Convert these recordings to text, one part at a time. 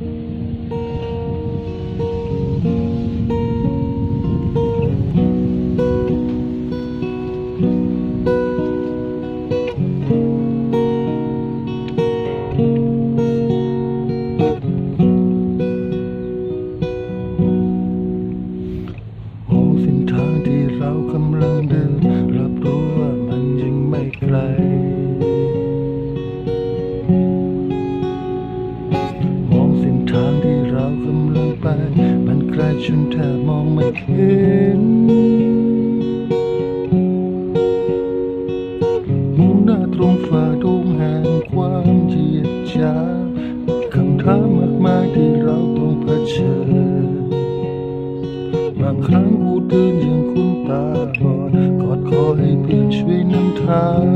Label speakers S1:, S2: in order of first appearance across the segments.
S1: ม จนแทบมองไม่เห็นมุ่งหน้าตรงฝ่าดงแห่งความเหยียดยาคำถามมากมายที่เราต้องเผชิญบางครั้งกูเดินอย่างคุณตาบอดกอดคอให้เพื่อนช่วยนำทาง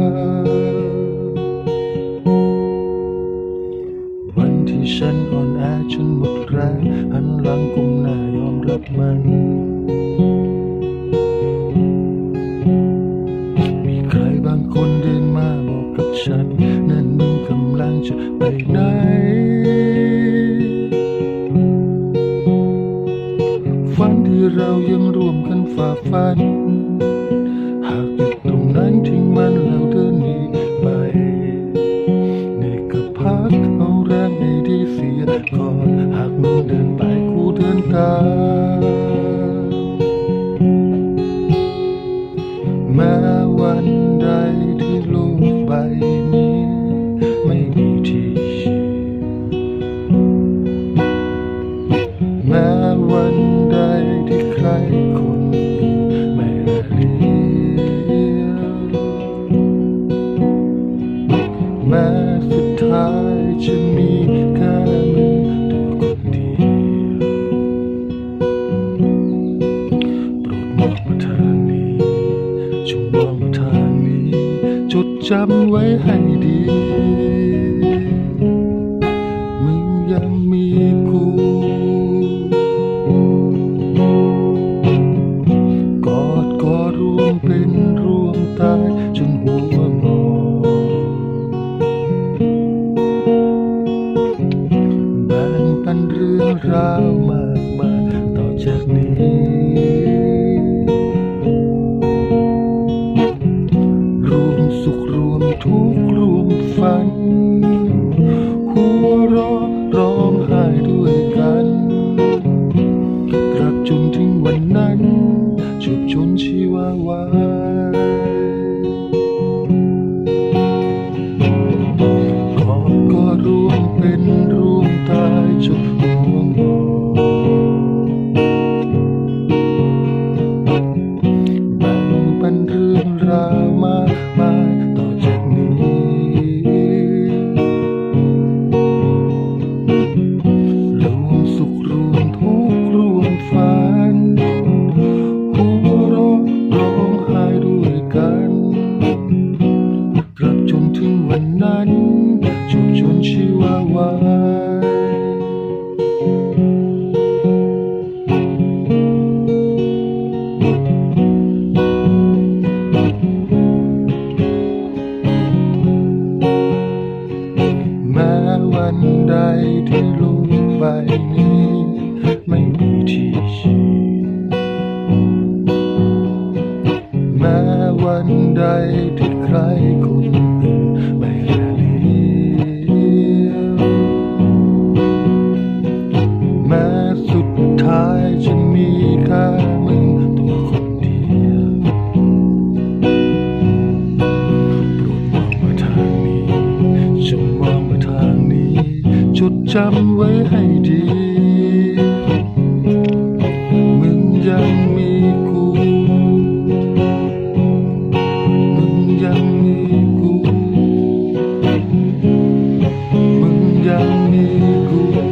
S1: วันที่ฉันอ่อนแอจนหมดแรงหัน มันมีใครบางคนเดินมาบอกกับฉัน นั่นมึงกำลังจะไปไหน ฝันที่เรายังร่วมกันฝ่าฟัน หากหยุดตรงนั้นทิ้งมันแล้วเดินหนีไป นี่ก็พัก แม้วันใดที่โลกใบนี้ ไม่มีที่ยืนแม้วันใดที่ใครคนไม่ละเลียแม้สุดท้ายจะมี จำไว้ให้ดี มึงยังมีกูกอดกอดรวมเป็นรวมตายจนหัวงอแบ่งปันเรื่องราวมากมายต่อจากนี้ ทุกข์รวมฝัน หัวเราะร้องไห้ด้วยกัน ตราบจนถึงวันนั้นจูบจนชีวาวากอดก็รวมเป็นรวมตายจนหัวง ราบจนถึงวันนั้นจูบจนชีวาวาแม้วันใดที่โลกใบนี้ ไม่มีที่ยืนแม้ วันใดที่ใครคนอื่นไม่เลี้ยแม้สุดท้ายฉันมีแค่มึงตัวคนเดียวโปรดมองมาทางนี้จงมองมาทางนี้ จดจำไว้ให้ดี มึงยัง Yang minggu